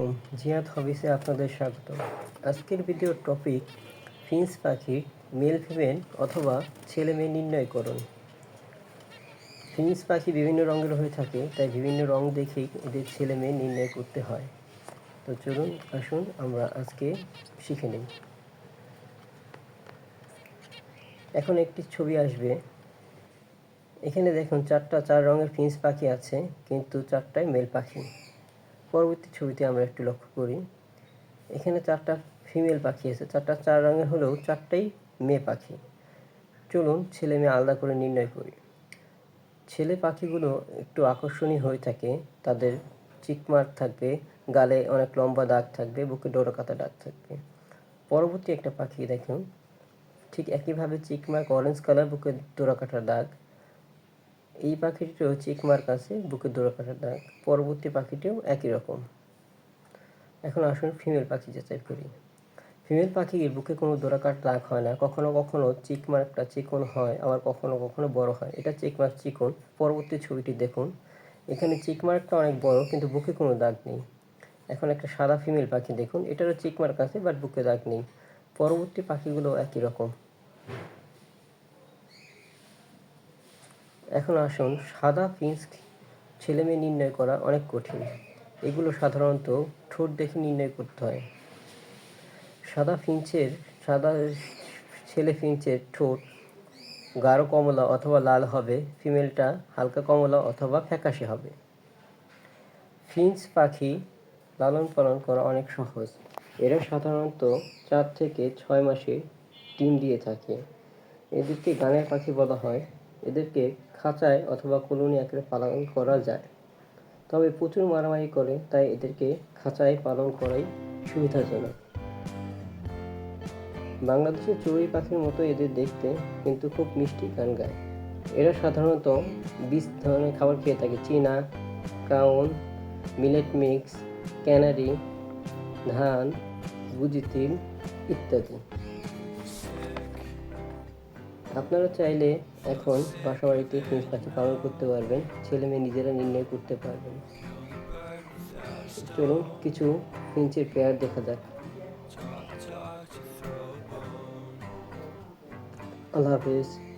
আলাইকুম জিয়াদ হবিসে আপনাদের স্বাগত। আজকের ভিডিওর টপিক ফিন্স পাখির মেল ফিমেল অথবা ছেলে মেয়ে নির্ণয় করুন ফিন্স পাখি বিভিন্ন রঙের হয়ে থাকে, তাই বিভিন্ন রং দেখেই এদের ছেলে মেয়ে নির্ণয় করতে হয়। তো চলুন, আসুন আমরা আজকে শিখে নিই। এখন একটি ছবি আসবে। এখানে দেখুন, চারটা, চার রঙের ফিন্স পাখি আছে, কিন্তু চারটাই মেল পাখি। পরবর্তী ছবিতে আমরা একটু লক্ষ্য করি, এখানে চারটা ফিমেল পাখি আছে। চারটা চার রঙের হলেও চারটাই মেয়ে পাখি। চলুন ছেলে মেয়ে আলাদা করে নির্ণয় করি। ছেলে পাখিগুলো একটু আকর্ষণীয় হয়ে থাকে, তাদের চিকমার্ক থাকবে, গালে অনেক লম্বা দাগ থাকবে, বুকে ডোরাকাতা দাগ থাকবে। পরবর্তী একটা পাখি দেখুন, ঠিক একইভাবে চিকমার্ক অরেঞ্জ কালার বুকে ডোরাকাটা দাগ। এই পাখিটিরও চিকমার্ক আছে, বুকে ডোরাকাটা দাগ। পরবর্তী পাখিটিও একই রকম। এখন আসুন ফিমেল পাখি যাচাই করি। ফিমেল পাখির বুকে কোনো দোরাকাট দাগ হয় না, কখনো কখনো চিকমার্কটা চিকন হয়, আবার কখনো কখনো বড় হয়। এটা চিকমার্ক চিকন। পরবর্তী ছবিটি দেখুন। এখানে চিকমার্কটা অনেক বড়, কিন্তু বুকে কোনো দাগ নেই। এখন একটা সাদা ফিমেল পাখি দেখুন। এটারও চিকমার্ক আছে বাট বুকে দাগ নেই। পরবর্তী পাখিগুলো একই রকম। এখন আসুন, সাদা ফিন্স ছেলে মেয়ে নির্ণয় করা অনেক কঠিন। এগুলো সাধারণত ঠোঁট দেখে নির্ণয় করতে হয়। সাদা ফিঞ্চের সাদা ছেলে ফিঞ্চের ঠোঁট গাঢ় কমলা অথবা লাল হবে, ফিমেলটা হালকা কমলা অথবা ফ্যাকাশে হবে। ফিঞ্চ পাখি লালন পালন করা অনেক সহজ। এরা সাধারণত চার থেকে ছয় মাসে ডিম দিয়ে থাকে। এদেরকে গানের পাখি বলা হয় এদেরকে খাঁচায় অথবা কলোনি আকারে পালন করা যায়। তবে প্রচুর মারামারি করে, তাই এদেরকে খাঁচায় পালন করাই সুবিধাজনক। বাংলাদেশের চড়ুই পাখির মতো এদের দেখতে কিন্তু খুব মিষ্টি গান গায়। এরা সাধারণত বিষ ধরনের খাবার খেয়ে থাকে। চীনা, কাউন, মিলেট মিক্স, ক্যানারি, ধান গুজি তিল ইত্যাদি। আপনারা চাইলে এখন বাসা বাড়িতে ফিঞ্চ পাখি পালন করতে পারবেন, ছেলে মেয়ে নিজেরা নির্ণয় করতে পারবেন। চলুন কিছু ফিঞ্চের পেয়ার দেখা যাক। আল্লাহ হাফিজ।